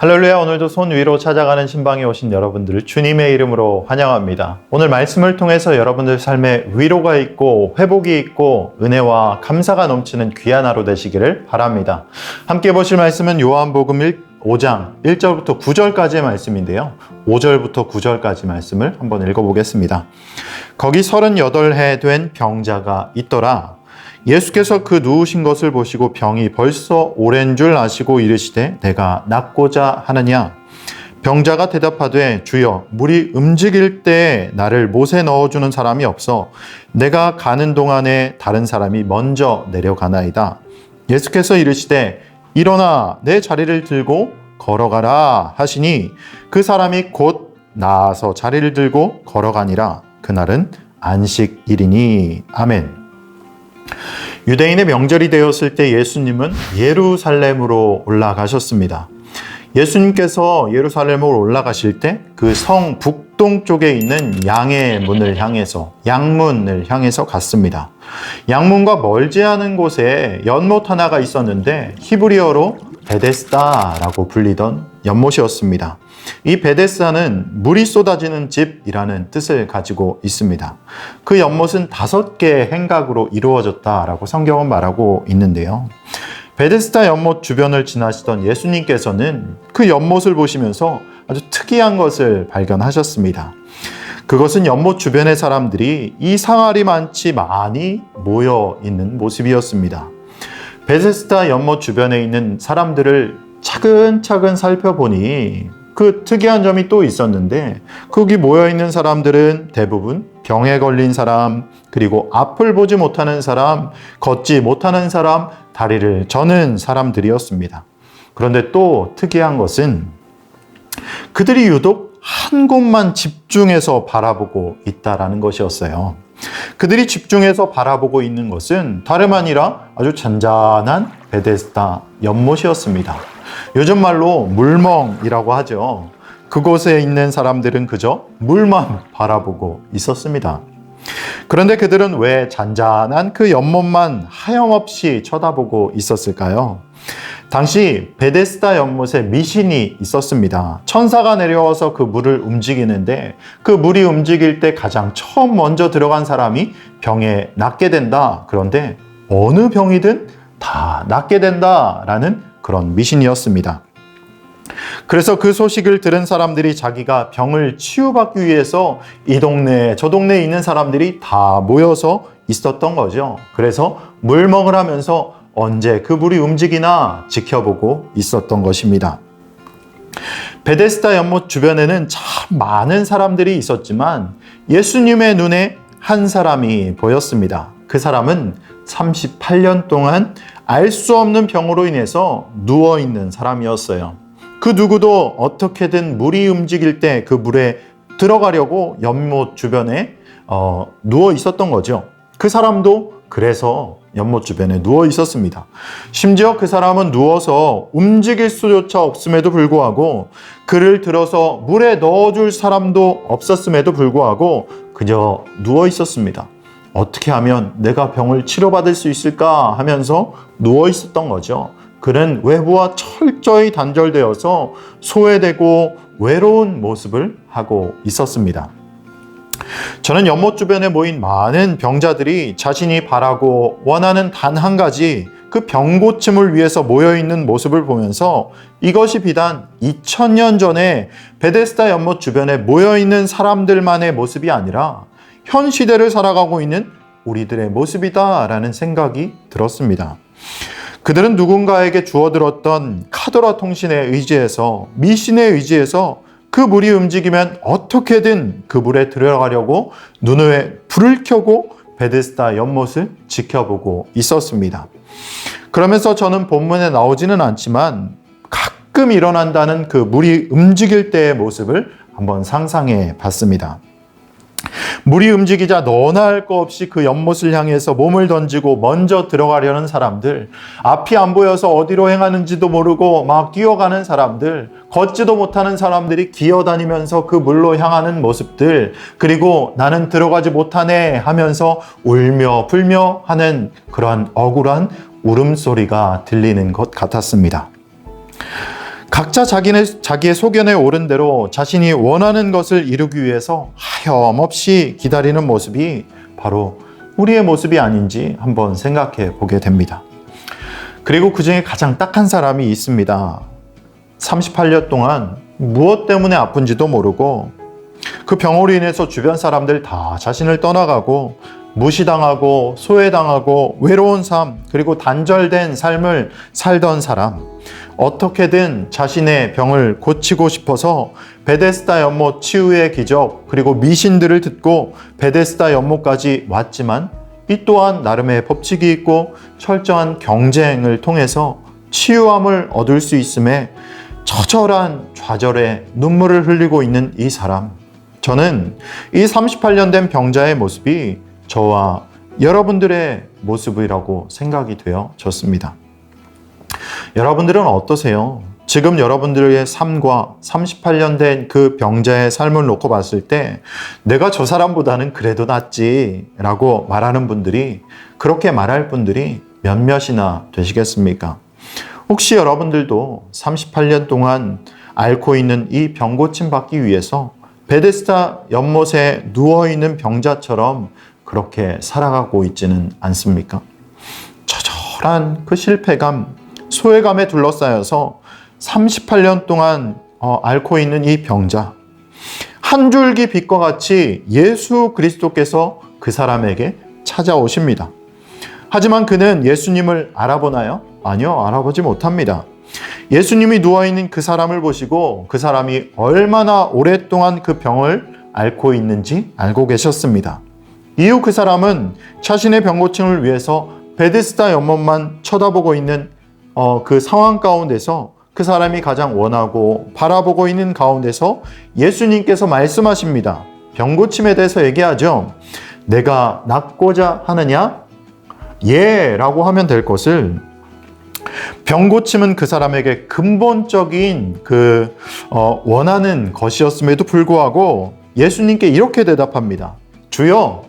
할렐루야 오늘도 손 위로 찾아가는 신방에 오신 여러분들을 주님의 이름으로 환영합니다. 오늘 말씀을 통해서 여러분들 삶에 위로가 있고 회복이 있고 은혜와 감사가 넘치는 귀한 하루 되시기를 바랍니다. 함께 보실 말씀은 요한복음 1, 5장 1절부터 9절까지의 말씀인데요. 5절부터 9절까지 말씀을 한번 읽어보겠습니다. 거기 38해 된 병자가 있더라. 예수께서 그 누우신 것을 보시고 병이 벌써 오랜 줄 아시고 이르시되 내가 낫고자 하느냐? 병자가 대답하되 주여 물이 움직일 때 나를 못에 넣어주는 사람이 없어. 내가 가는 동안에 다른 사람이 먼저 내려가나이다. 예수께서 이르시되 일어나 내 자리를 들고 걸어가라 하시니 그 사람이 곧 나아서 자리를 들고 걸어가니라. 그날은 안식일이니. 아멘 유대인의 명절이 되었을 때 예수님은 예루살렘으로 올라가셨습니다. 예수님께서 예루살렘으로 올라가실 때 그 성 북동 쪽에 있는 양의 문을 향해서 양문을 향해서 갔습니다. 양문과 멀지 않은 곳에 연못 하나가 있었는데 히브리어로 베데스다라고 불리던 연못이었습니다. 이 베데스다는 물이 쏟아지는 집이라는 뜻을 가지고 있습니다. 그 연못은 다섯 개의 행각으로 이루어졌다라고 성경은 말하고 있는데요. 베데스다 연못 주변을 지나시던 예수님께서는 그 연못을 보시면서 아주 특이한 것을 발견하셨습니다. 그것은 연못 주변의 사람들이 이 상아리 많지 많이 모여 있는 모습이었습니다. 베데스다 연못 주변에 있는 사람들을 차근차근 살펴보니 그 특이한 점이 또 있었는데 거기 모여 있는 사람들은 대부분 병에 걸린 사람 그리고 앞을 보지 못하는 사람 걷지 못하는 사람 다리를 저는 사람들이었습니다. 그런데 또 특이한 것은 그들이 유독 한 곳만 집중해서 바라보고 있다라는 것이었어요. 그들이 집중해서 바라보고 있는 것은 다름 아니라 아주 잔잔한 베데스다 연못이었습니다. 요즘 말로 물멍이라고 하죠. 그곳에 있는 사람들은 그저 물만 바라보고 있었습니다. 그런데 그들은 왜 잔잔한 그 연못만 하염없이 쳐다보고 있었을까요? 당시 베데스다 연못에 미신이 있었습니다. 천사가 내려와서 그 물을 움직이는데 그 물이 움직일 때 가장 처음 먼저 들어간 사람이 병에 낫게 된다. 그런데 어느 병이든 다 낫게 된다라는 그런 미신이었습니다. 그래서 그 소식을 들은 사람들이 자기가 병을 치유받기 위해서 이 동네, 저 동네에 있는 사람들이 다 모여서 있었던 거죠. 그래서 물먹을 하면서 언제 그 물이 움직이나 지켜보고 있었던 것입니다. 베데스다 연못 주변에는 참 많은 사람들이 있었지만 예수님의 눈에 한 사람이 보였습니다. 그 사람은 38년 동안 알 수 없는 병으로 인해서 누워 있는 사람이었어요. 그 누구도 어떻게든 물이 움직일 때 그 물에 들어가려고 연못 주변에 어, 누워 있었던 거죠. 그 사람도 그래서 연못 주변에 누워 있었습니다. 심지어 그 사람은 누워서 움직일 수조차 없음에도 불구하고 그를 들어서 물에 넣어줄 사람도 없었음에도 불구하고 그저 누워 있었습니다. 어떻게 하면 내가 병을 치료받을 수 있을까 하면서 누워 있었던 거죠. 그는 외부와 철저히 단절되어서 소외되고 외로운 모습을 하고 있었습니다. 저는 연못 주변에 모인 많은 병자들이 자신이 바라고 원하는 단 한 가지 그 병고침을 위해서 모여 있는 모습을 보면서 이것이 비단 2000년 전에 베데스다 연못 주변에 모여 있는 사람들만의 모습이 아니라 현 시대를 살아가고 있는 우리들의 모습이다라는 생각이 들었습니다. 그들은 누군가에게 주어들었던 카더라 통신에 의지해서 미신에 의지해서 그 물이 움직이면 어떻게든 그 물에 들어가려고 눈에 불을 켜고 베데스다 연못을 지켜보고 있었습니다. 그러면서 저는 본문에 나오지는 않지만 가끔 일어난다는 그 물이 움직일 때의 모습을 한번 상상해 봤습니다. 물이 움직이자 너나 할거 없이 그 연못을 향해서 몸을 던지고 먼저 들어가려는 사람들, 앞이 안 보여서 어디로 행하는지도 모르고 막 뛰어가는 사람들, 걷지도 못하는 사람들이 기어다니면서 그 물로 향하는 모습들, 그리고 나는 들어가지 못하네 하면서 울며 불며 하는 그러한 억울한 울음소리가 들리는 것 같았습니다. 각자 자기네, 자기의 소견에 오른 대로 자신이 원하는 것을 이루기 위해서 하염없이 기다리는 모습이 바로 우리의 모습이 아닌지 한번 생각해 보게 됩니다. 그리고 그 중에 가장 딱한 사람이 있습니다. 38년 동안 무엇 때문에 아픈지도 모르고 그 병으로 인해서 주변 사람들 다 자신을 떠나가고 무시당하고 소외당하고 외로운 삶 그리고 단절된 삶을 살던 사람 어떻게든 자신의 병을 고치고 싶어서 베데스다 연못 치유의 기적 그리고 미신들을 듣고 베데스다 연못까지 왔지만 이 또한 나름의 법칙이 있고 철저한 경쟁을 통해서 치유함을 얻을 수 있음에 처절한 좌절에 눈물을 흘리고 있는 이 사람. 저는 이 38년 된 병자의 모습이 저와 여러분들의 모습이라고 생각이 되어졌습니다. 여러분들은 어떠세요? 지금 여러분들의 삶과 38년 된 그 병자의 삶을 놓고 봤을 때 내가 저 사람보다는 그래도 낫지 라고 말하는 분들이 그렇게 말할 분들이 몇몇이나 되시겠습니까? 혹시 여러분들도 38년 동안 앓고 있는 이 병 고침 받기 위해서 베데스다 연못에 누워 있는 병자처럼 그렇게 살아가고 있지는 않습니까? 처절한 그 실패감, 소외감에 둘러싸여서 38년 동안 어, 앓고 있는 이 병자. 한 줄기 빛과 같이 예수 그리스도께서 그 사람에게 찾아오십니다. 하지만 그는 예수님을 알아보나요? 아니요, 알아보지 못합니다. 예수님이 누워있는 그 사람을 보시고 그 사람이 얼마나 오랫동안 그 병을 앓고 있는지 알고 계셨습니다. 이후 그 사람은 자신의 병 고침을 위해서 베데스다 연못만 쳐다보고 있는 어, 그 상황 가운데서 그 사람이 가장 원하고 바라보고 있는 가운데서 예수님께서 말씀하십니다. 병 고침에 대해서 얘기하죠. 내가 낫고자 하느냐? 예, 라고 하면 될 것을 병 고침은 그 사람에게 근본적인 그 어, 원하는 것이었음에도 불구하고 예수님께 이렇게 대답합니다. 주여,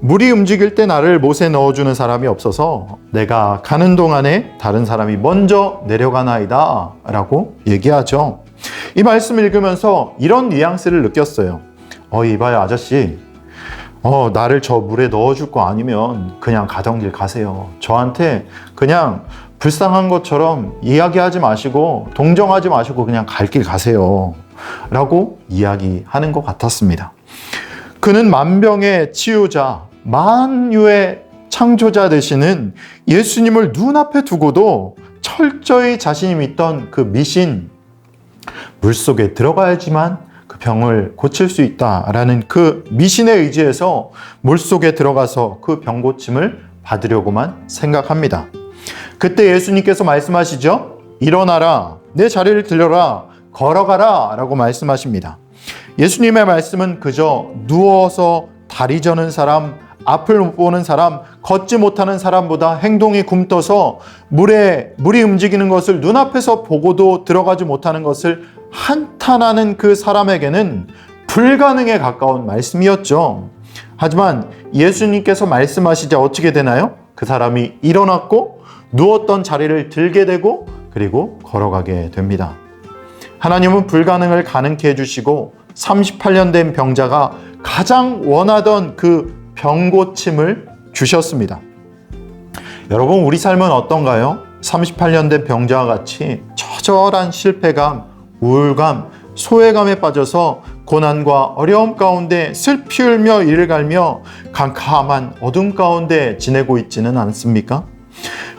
물이 움직일 때 나를 못에 넣어주는 사람이 없어서 내가 가는 동안에 다른 사람이 먼저 내려가나이다 라고 얘기하죠. 이 말씀 읽으면서 이런 뉘앙스를 느꼈어요. 어, 이봐요, 아저씨. 어, 나를 저 물에 넣어줄 거 아니면 그냥 가던 길 가세요. 저한테 그냥 불쌍한 것처럼 이야기하지 마시고 동정하지 마시고 그냥 갈 길 가세요. 라고 이야기하는 것 같았습니다. 그는 만병의 치유자, 만유의 창조자 되시는 예수님을 눈앞에 두고도 철저히 자신이 믿던 그 미신, 물 속에 들어가야지만 그 병을 고칠 수 있다라는 그 미신에 의지해서 물 속에 들어가서 그 병 고침을 받으려고만 생각합니다. 그때 예수님께서 말씀하시죠. 일어나라, 내 자리를 들려라, 걸어가라 라고 말씀하십니다. 예수님의 말씀은 그저 누워서 다리 저는 사람, 앞을 못 보는 사람, 걷지 못하는 사람보다 행동이 굼떠서 물에 물이 움직이는 것을 눈앞에서 보고도 들어가지 못하는 것을 한탄하는 그 사람에게는 불가능에 가까운 말씀이었죠. 하지만 예수님께서 말씀하시자 어떻게 되나요? 그 사람이 일어났고 누웠던 자리를 들게 되고 그리고 걸어가게 됩니다. 하나님은 불가능을 가능케 해주시고 38년 된 병자가 가장 원하던 그 병고침을 주셨습니다. 여러분, 우리 삶은 어떤가요? 38년 된 병자와 같이 처절한 실패감, 우울감, 소외감에 빠져서 고난과 어려움 가운데 슬피 울며 이를 갈며 캄캄한 어둠 가운데 지내고 있지는 않습니까?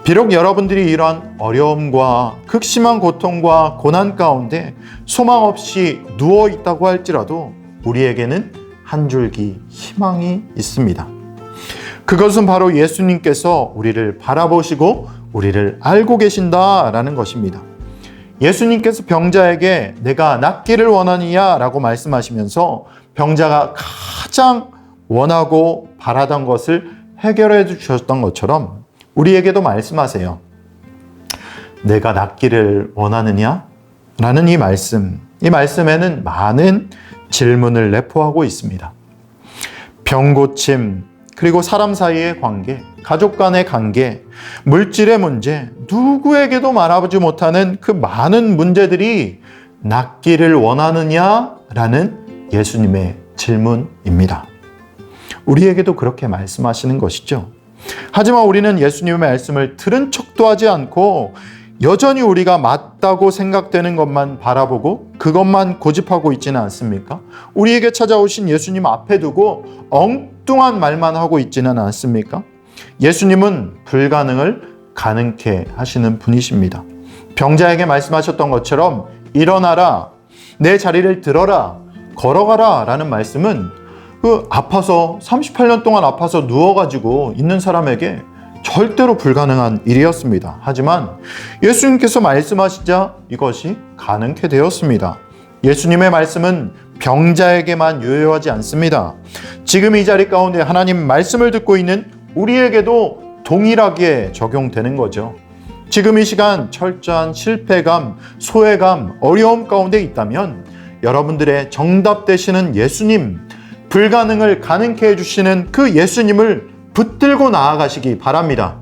비록 여러분들이 이러한 어려움과 극심한 고통과 고난 가운데 소망 없이 누워 있다고 할지라도 우리에게는 한 줄기 희망이 있습니다. 그것은 바로 예수님께서 우리를 바라보시고 우리를 알고 계신다라는 것입니다. 예수님께서 병자에게 내가 낫기를 원하느냐 라고 말씀하시면서 병자가 가장 원하고 바라던 것을 해결해 주셨던 것처럼 우리에게도 말씀하세요. 내가 낫기를 원하느냐? 라는 이 말씀. 이 말씀에는 많은 질문을 내포하고 있습니다. 병고침, 그리고 사람 사이의 관계, 가족 간의 관계, 물질의 문제, 누구에게도 말하지 못하는 그 많은 문제들이 낫기를 원하느냐라는 예수님의 질문입니다. 우리에게도 그렇게 말씀하시는 것이죠. 하지만 우리는 예수님의 말씀을 들은 척도 하지 않고 여전히 우리가 맞다고 생각되는 것만 바라보고 그것만 고집하고 있지는 않습니까? 우리에게 찾아오신 예수님 앞에 두고 엉뚱한 말만 하고 있지는 않습니까? 예수님은 불가능을 가능케 하시는 분이십니다. 병자에게 말씀하셨던 것처럼 일어나라, 내 자리를 들어라, 걸어가라 라는 말씀은 그 아파서 38년 동안 아파서 누워가지고 있는 사람에게 절대로 불가능한 일이었습니다. 하지만 예수님께서 말씀하시자 이것이 가능케 되었습니다. 예수님의 말씀은 병자에게만 유효하지 않습니다. 지금 이 자리 가운데 하나님 말씀을 듣고 있는 우리에게도 동일하게 적용되는 거죠. 지금 이 시간 철저한 실패감, 소외감, 어려움 가운데 있다면 여러분들의 정답 되시는 예수님, 불가능을 가능케 해주시는 그 예수님을 붙들고 나아가시기 바랍니다.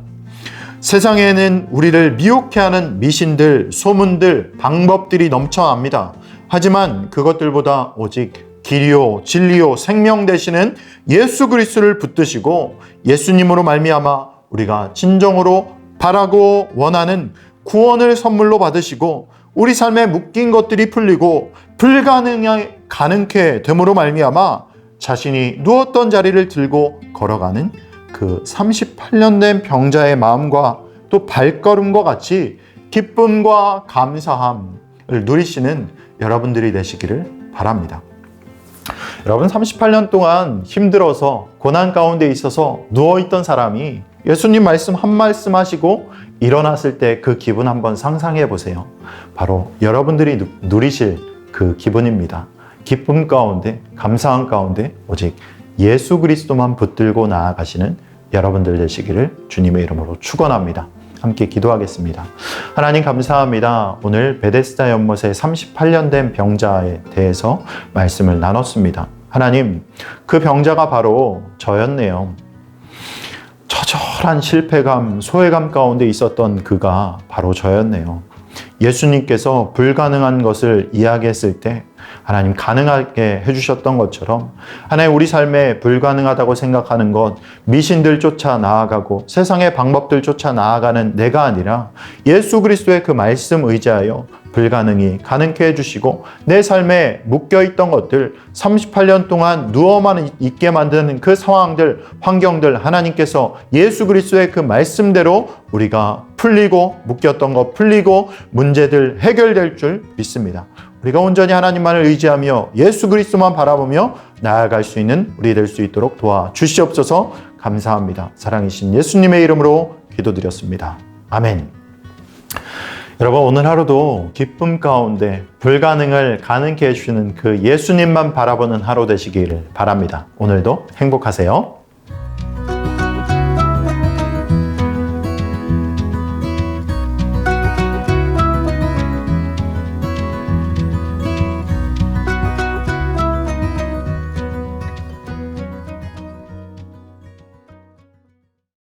세상에는 우리를 미혹해 하는 미신들, 소문들, 방법들이 넘쳐납니다. 하지만 그것들보다 오직 길이요 진리요 생명 되시는 예수 그리스도를 붙드시고 예수님으로 말미암아 우리가 진정으로 바라고 원하는 구원을 선물로 받으시고 우리 삶에 묶인 것들이 풀리고 불가능하게 가능케 됨으로 말미암아 자신이 누웠던 자리를 들고 걸어가는 그 38년 된 병자의 마음과 또 발걸음과 같이 기쁨과 감사함을 누리시는 여러분들이 되시기를 바랍니다. 여러분 38년 동안 힘들어서 고난 가운데 있어서 누워 있던 사람이 예수님 말씀 한 말씀 하시고 일어났을 때 그 기분 한번 상상해 보세요. 바로 여러분들이 누- 누리실 그 기분입니다. 기쁨 가운데, 감사한 가운데 오직 예수 그리스도만 붙들고 나아가시는 여러분들 되시기를 주님의 이름으로 축원합니다. 함께 기도하겠습니다. 하나님 감사합니다. 오늘 베데스다 연못의 38년 된 병자에 대해서 말씀을 나눴습니다. 하나님, 그 병자가 바로 저였네요. 처절한 실패감, 소외감 가운데 있었던 그가 바로 저였네요. 예수님께서 불가능한 것을 이야기했을 때 하나님 가능하게 해주셨던 것처럼 하나님 우리 삶에 불가능하다고 생각하는 것 미신들 쫓아 나아가고 세상의 방법들 쫓아 나아가는 내가 아니라 예수 그리스도의 그 말씀 의지하여 불가능이 가능케 해주시고 내 삶에 묶여있던 것들 38년 동안 누워만 있게 만드는 그 상황들 환경들 하나님께서 예수 그리스도의 그 말씀대로 우리가 풀리고 묶였던 것 풀리고 문제들 해결될 줄 믿습니다. 우리가 온전히 하나님만을 의지하며 예수 그리스도만 바라보며 나아갈 수 있는 우리 될 수 있도록 도와 주시옵소서 감사합니다. 사랑이신 예수님의 이름으로 기도드렸습니다. 아멘. 여러분 오늘 하루도 기쁨 가운데 불가능을 가능케 해주시는 그 예수님만 바라보는 하루 되시기를 바랍니다. 오늘도 행복하세요.